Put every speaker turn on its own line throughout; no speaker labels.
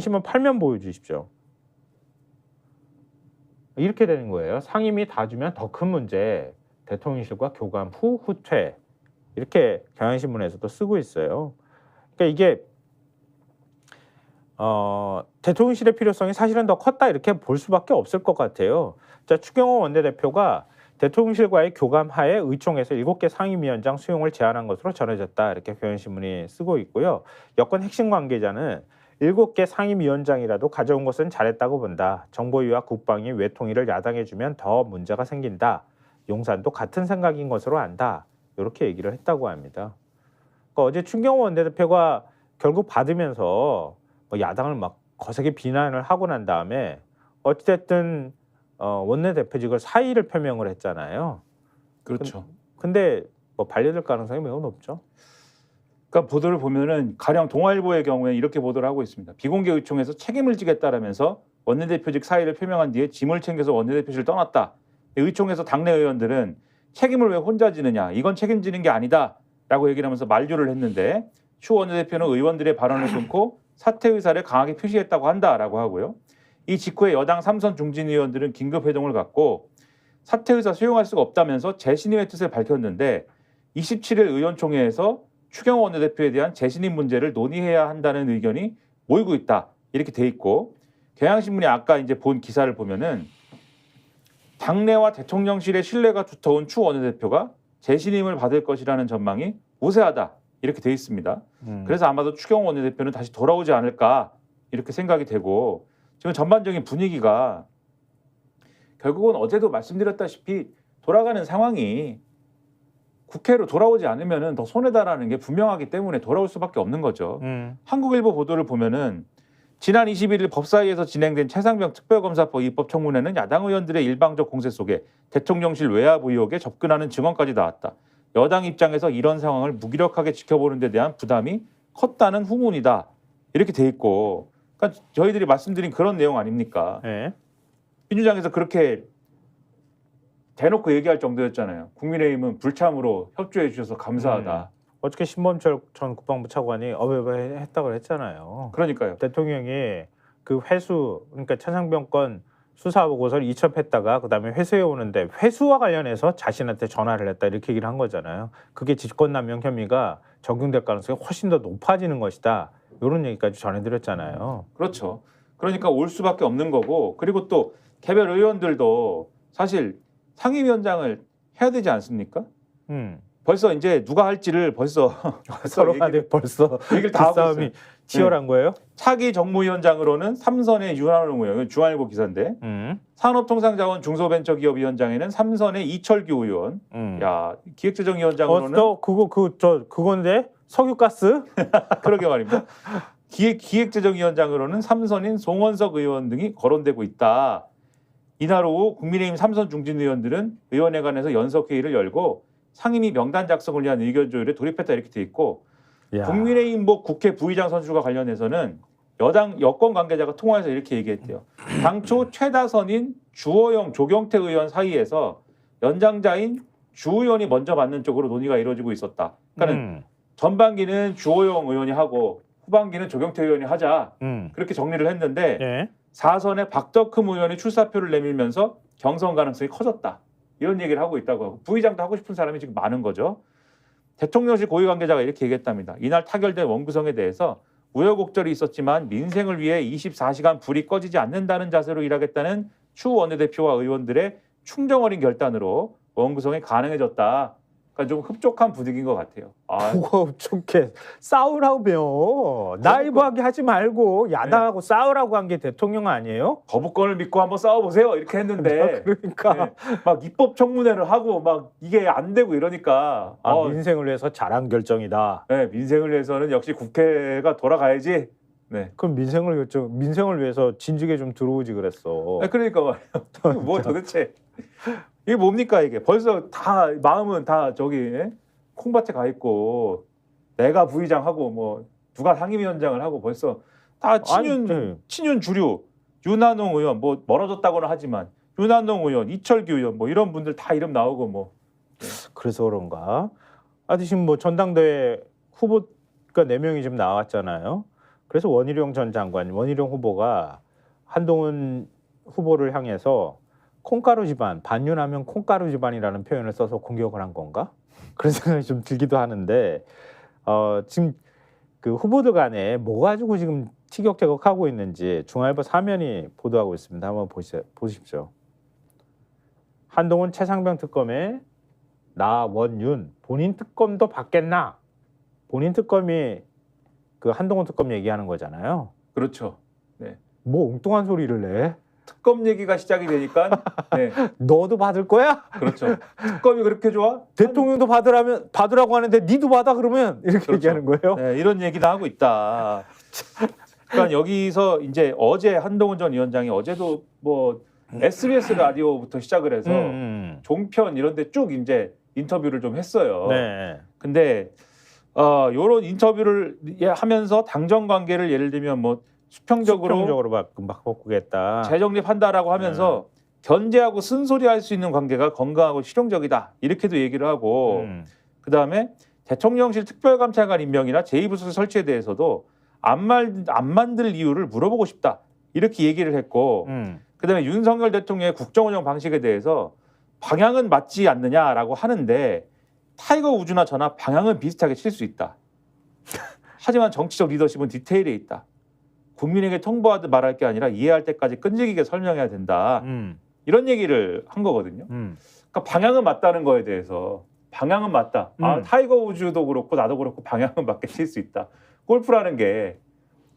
신문 팔면 보여주십시오. 이렇게 되는 거예요. 상임위 다 주면 더 큰 문제. 대통령실과 교감 후 후퇴 이렇게 경향신문에서도 쓰고 있어요. 그러니까 이게 어, 대통령실의 필요성이 사실은 더 컸다 이렇게 볼 수밖에 없을 것 같아요. 자 추경호 원내대표가 대통령실과의 교감 하에 의총에서 일곱 개 상임위원장 수용을 제안한 것으로 전해졌다 이렇게 경향신문이 쓰고 있고요. 여권 핵심 관계자는 일곱 개 상임위원장이라도 가져온 것은 잘했다고 본다. 정보위와 국방위 외통위를 야당해 주면 더 문제가 생긴다. 용산도 같은 생각인 것으로 안다. 이렇게 얘기를 했다고 합니다. 그러니까 어제 충경호 원내대표가 결국 받으면서 뭐 야당을 막 거세게 비난을 하고 난 다음에 어찌됐든 어, 원내대표직을 사의를 표명을 했잖아요.
그렇죠.
근데 뭐 반려될 가능성이 매우 높죠.
그러니까 보도를 보면은 가령 동아일보의 경우에 이렇게 보도를 하고 있습니다. 비공개 의총에서 책임을 지겠다라면서 원내대표직 사의를 표명한 뒤에 짐을 챙겨서 원내대표실 떠났다. 의총에서 당내 의원들은 책임을 왜 혼자 지느냐? 이건 책임지는 게 아니다.라고 얘기를 하면서 만류를 했는데 추 원내대표는 의원들의 발언을 끊고 사퇴 의사를 강하게 표시했다고 한다라고 하고요. 이 직후에 여당 삼선 중진 의원들은 긴급 회동을 갖고 사퇴 의사 수용할 수가 없다면서 재신임의 뜻을 밝혔는데 27일 의원총회에서 추경호 원내대표에 대한 재신임 문제를 논의해야 한다는 의견이 모이고 있다 이렇게 돼 있고 경향신문이 아까 이제 본 기사를 보면은 당내와 대통령실의 신뢰가 두터운 추 원내대표가 재신임을 받을 것이라는 전망이 우세하다 이렇게 돼 있습니다.
음.
그래서 아마도 추경호 원내대표는 다시 돌아오지 않을까 이렇게 생각이 되고 지금 전반적인 분위기가 결국은 어제도 말씀드렸다시피 돌아가는 상황이 국회로 돌아오지 않으면 더 손해다라는 게 분명하기 때문에 돌아올 수밖에 없는 거죠.
음.
한국일보 보도를 보면은 지난 21일 법사위에서 진행된 최상병 특별검사법 입법 청문회는 야당 의원들의 일방적 공세 속에 대통령실 외압 의혹에 접근하는 증언까지 나왔다. 여당 입장에서 이런 상황을 무기력하게 지켜보는 데 대한 부담이 컸다는 후문이다. 이렇게 돼 있고 그러니까 저희들이 말씀드린 그런 내용 아닙니까?
네.
민주당에서 그렇게 대놓고 얘기할 정도였잖아요. 국민의힘은 불참으로 협조해 주셔서 감사하다.
어저께 신범철 전 국방부 차관이 어베베 했다고 했잖아요.
그러니까요.
대통령이 그 회수 그러니까 차상병 건 수사 보고서를 이첩했다가 그다음에 회수해 오는데 회수와 관련해서 자신한테 전화를 했다 이렇게 얘기를 한 거잖아요. 그게 직권남용 혐의가 적용될 가능성이 훨씬 더 높아지는 것이다. 이런 얘기까지 전해드렸잖아요.
그렇죠. 그러니까 올 수밖에 없는 거고 그리고 또 개별 의원들도 사실 상임위원장을 해야 되지 않습니까?
음.
벌써 이제 누가 할지를 벌써
서로
얘기를-
벌써
얘기를 다 하고
싸움이
있어요.
치열한 거예요.
차기 정무위원장으로는 삼선의 유한홍 의원, 중앙일보 기사인데
음.
산업통상자원 중소벤처기업위원장에는 삼선의 이철규 의원,
음.
야 기획재정위원장으로는
어 또 그거 그 저 그건데 석유가스
그러게 말입니다. 기획 기획재정위원장으로는 삼선인 송원석 의원 등이 거론되고 있다. 이날 오후 국민의힘 삼선 중진 의원들은 의원회관에서 연석 회의를 열고 상임위 명단 작성을 위한 의견 조율에 돌입했다 이렇게 돼 있고
야.
국민의힘 뭐 국회 부의장 선출과 관련해서는 여당 여권 관계자가 통화해서 이렇게 얘기했대요. 당초 최다선인 주호영 조경태 의원 사이에서 연장자인 주 의원이 먼저 받는 쪽으로 논의가 이루어지고 있었다. 그러니까 는
음.
전반기는 주호영 의원이 하고 후반기는 조경태 의원이 하자
음.
그렇게 정리를 했는데
예.
사선의 박덕흠 의원이 출사표를 내밀면서 경선 가능성이 커졌다 이런 얘기를 하고 있다고 하고 부의장도 하고 싶은 사람이 지금 많은 거죠. 대통령실 고위 관계자가 이렇게 얘기했답니다. 이날 타결된 원구성에 대해서 우여곡절이 있었지만 민생을 위해 24시간 불이 꺼지지 않는다는 자세로 일하겠다는 추 원내대표와 의원들의 충정 어린 결단으로 원구성이 가능해졌다. 좀 흡족한 분위기인 것 같아요. 아,
뭐가 좋게 싸우라고요. 나이브하게 하지 말고 야당하고 싸우라고 한 게 대통령 아니에요?
거부권을 믿고 한번 싸워보세요 이렇게 했는데
그러니까
네. 막 입법 청문회를 하고 막 이게 안 되고 이러니까
아,
어,
민생을 위해서 잘한 결정이다.
네, 민생을 위해서는 역시 국회가 돌아가야지. 네.
그럼 민생을 결정 민생을 위해서 진즉에 좀 들어오지 그랬어.
아, 그러니까 말이에요. 뭐 도대체 이게 뭡니까 이게 벌써 다 마음은 다 저기 예? 콩밭에 가 있고 내가 부의장 하고 뭐 누가 상임위원장을 하고 벌써 다 친윤
아니, 네.
친윤 주류 윤한홍 의원 뭐 멀어졌다고는 하지만 윤한홍 의원 이철규 의원 뭐 이런 분들 다 이름 나오고 뭐
그래서 그런가? 아 지금 뭐 전당대회 후보가 네 명이 지금 나왔잖아요. 그래서 원희룡 전 장관, 원희룡 후보가 한동훈 후보를 향해서 콩가루 집안, 반윤하면 콩가루 집안이라는 표현을 써서 공격을 한 건가? 그런 생각이 좀 들기도 하는데 어, 지금 그 후보들 간에 뭐 가지고 지금 티격태격하고 있는지 중앙일보 사면이 보도하고 있습니다. 한번 보시, 보십시오. 한동훈 최상병 특검에 나 원윤 본인 특검도 받겠나? 본인 특검이 그 한동훈 특검 얘기하는 거잖아요.
그렇죠.
뭐 엉뚱한 소리를 내?
특검 얘기가 시작이 되니까 네,
너도 받을 거야?
그렇죠. 특검이 그렇게 좋아?
대통령도 받으라면 받으라고 하는데 니도 받아 그러면 이렇게
그렇죠.
얘기하는 거예요.
네, 이런 얘기도 하고 있다. 그러니까 여기서 이제 어제 한동훈 전 위원장이 어제도 뭐 SBS 라디오부터 시작을 해서
음,
종편 이런 데 쭉 이제 인터뷰를 좀 했어요.
음. 네.
근데 어 요런 인터뷰를 예, 하면서 당정 관계를 예를 들면 뭐 수평적으로
수평적으로 막, 막 바꾸겠다.
재정립한다라고 하면서
네.
견제하고 쓴소리할 수 있는 관계가 건강하고 실용적이다 이렇게도 얘기를 하고
음.
그다음에 대통령실 특별감찰관 임명이나 제2부서 설치에 대해서도 안, 말, 안 만들 이유를 물어보고 싶다 이렇게 얘기를 했고
음.
그다음에 윤석열 대통령의 국정 운영 방식에 대해서 방향은 맞지 않느냐라고 하는데 타이거 우즈나 저나 방향은 비슷하게 칠 수 있다. 하지만 정치적 리더십은 디테일에 있다. 국민에게 통보하듯 말할 게 아니라 이해할 때까지 끈질기게 설명해야 된다.
음.
이런 얘기를 한 거거든요.
음.
그러니까 방향은 맞다는 거에 대해서 방향은 맞다. 아
음.
타이거 우즈도 그렇고 나도 그렇고 방향은 맞게 칠 수 있다. 골프라는 게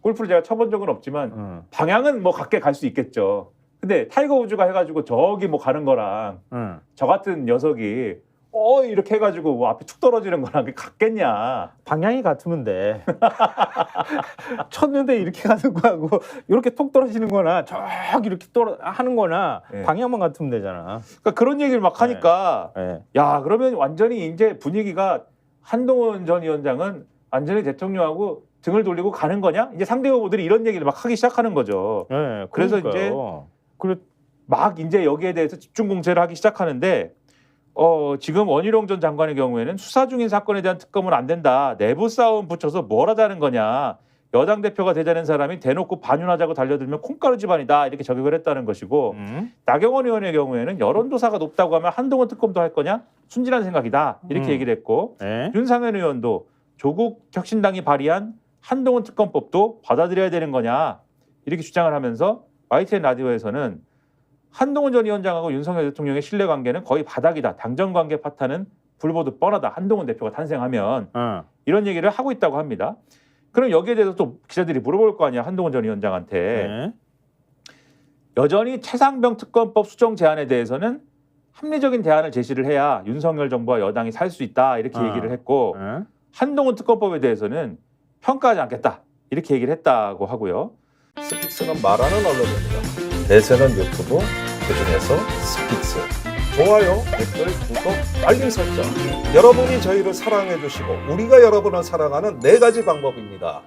골프를 제가 쳐본 적은 없지만
음.
방향은 뭐 같게 갈 수 있겠죠. 근데 타이거 우즈가 해가지고 저기 뭐 가는 거랑
음.
저 같은 녀석이 어 이렇게 해가지고 뭐 앞에 툭 떨어지는 거랑 그게 같겠냐.
방향이 같으면 돼. 쳤는데 이렇게 가는 거하고 이렇게 톡 떨어지는 거나 저 이렇게 떨어 하는 거나
네.
방향만 같으면 되잖아.
그러니까 그런 얘기를 막 하니까
예.
야 그러면 완전히 이제 분위기가 한동훈 전 위원장은 완전히 대통령하고 등을 돌리고 가는 거냐? 이제 상대 후보들이 이런 얘기를 막 하기 시작하는 거죠.
예.
그래서
그러니까요. 그래
막 이제 여기에 대해서 집중 공세를 하기 시작하는데 어 지금 원희룡 전 장관의 경우에는 수사 중인 사건에 대한 특검은 안 된다. 내부 싸움 붙여서 뭘 하자는 거냐. 여당 대표가 되자는 사람이 대놓고 반윤하자고 달려들면 콩가루 집안이다 이렇게 저격을 했다는 것이고
음.
나경원 의원의 경우에는 여론조사가 높다고 하면 한동훈 특검도 할 거냐 순진한 생각이다 이렇게
음.
얘기를 했고
예.
윤상현 의원도 조국 혁신당이 발의한 한동훈 특검법도 받아들여야 되는 거냐 이렇게 주장을 하면서 YTN 라디오에서는 한동훈 전 위원장하고 윤석열 대통령의 신뢰 관계는 거의 바닥이다. 당정 관계 파탄은 불보듯 뻔하다. 한동훈 대표가 탄생하면
어.
이런 얘기를 하고 있다고 합니다. 그럼 여기에 대해서 또 기자들이 물어볼 거 아니야 한동훈 전 위원장한테
예.
여전히 최상병 특검법 수정 제안에 대해서는 합리적인 대안을 제시를 해야 윤석열 정부와 여당이 살 수 있다 이렇게
아.
얘기를 했고
예.
한동훈 특검법에 대해서는 평가하지 않겠다 이렇게 얘기를 했다고 하고요.
스픽스는 말하는 언론입니다. 대세는 유튜브, 그 중에서 스픽스. 좋아요, 댓글, 구독, 알림 설정. 여러분이 저희를 사랑해 주시고 우리가 여러분을 사랑하는 네 가지 방법입니다.